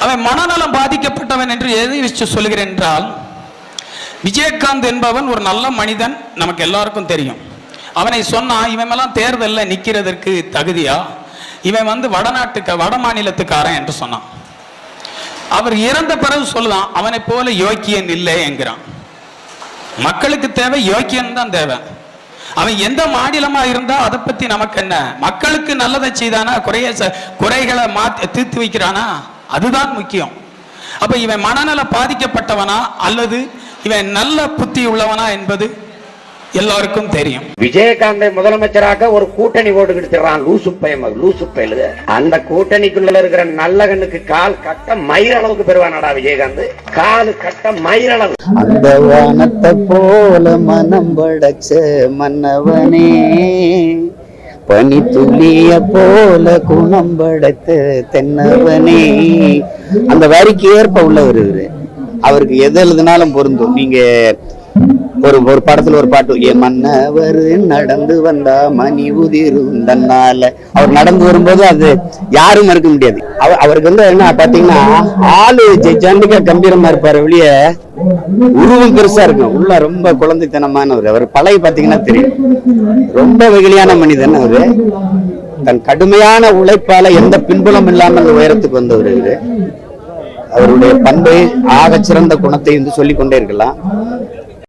அவன் மனநலம் பாதிக்கப்பட்டவன் என்று எதை வச்சு சொல்கிறேன் என்றால் விஜயகாந்த் என்பவன் ஒரு நல்ல மனிதன் நமக்கு எல்லாருக்கும் தெரியும். அவனை சொன்னா இவன் எல்லாம் தேர்தலில் நிற்கிறதற்கு தகுதியா? இவன் வந்து வடநாட்டுக்கு வட மாநிலத்துக்காரன் என்று சொன்னான். அவர் இறந்த பிறகு சொல்லுதான் அவனை போல யோக்கியன் இல்லை என்கிறான். மக்களுக்கு தேவை யோக்கியன் தான் தேவை. அவன் எந்த மாநிலமா இருந்தா அதை பத்தி நமக்கு என்ன? மக்களுக்கு நல்லதை செய்தானா? குறைய ச- குறைகளை மாத்தி தீர்த்து வைக்கிறானா? அதுதான் முக்கியம். அப்ப இவன் மனநல பாதிக்கப்பட்டவனா அல்லது இவன் நல்ல புத்தி உள்ளவனா என்பது எல்லாருக்கும் தெரியும். விஜயகாந்தை முதலமைச்சராக ஒரு கூட்டணி ஓட்டு கிடுத்துறான் லூசு பயம் லூசு அந்த கூட்டணிக்குள்ள இருக்கிற நல்ல கண்ணுக்கு கால் கட்ட மயிரளவுக்கு பெறுவானடா விஜயகாந்த். கால் கட்ட மயிரளவு அந்த வானத்தை போல மனம் படைச்ச மன்னவனே. பனி துளிய போல குணம் படைத்த தென்னவனே. அந்த வரிக்கு ஏற்ப உள்ளவர் இவரு. அவருக்கு எது எழுதினாலும் பொருந்தும். நீங்க ஒரு ஒரு படத்துல ஒரு பாட்டு என் மன்னவர் நடந்து வந்தா மணி உதிரும் தன்னால. அவர் நடந்து வரும்போது அது யாரும் மறுக்க முடியாது. அவருக்கு வந்து என்ன பாத்தீங்கன்னா ஆளு ஜெயிச்சாண்டிக்கா கம்பீரமா இருப்பாரு வெளிய உருவம் பெருசா இருக்கும். உள்ள ரொம்ப குழந்தைத்தனமானவர். அவர் பழைய பாத்தீங்கன்னா தெரியும். ரொம்ப வெகுளியான மனிதன் அவரு. தன் கடுமையான உழைப்பால எந்த பின்புலம் இல்லாமல் உயரத்துக்கு வந்தவர் அவருடைய பண்பை ஆக சிறந்த குணத்தை வந்து சொல்லிக் கொண்டே இருக்கலாம்.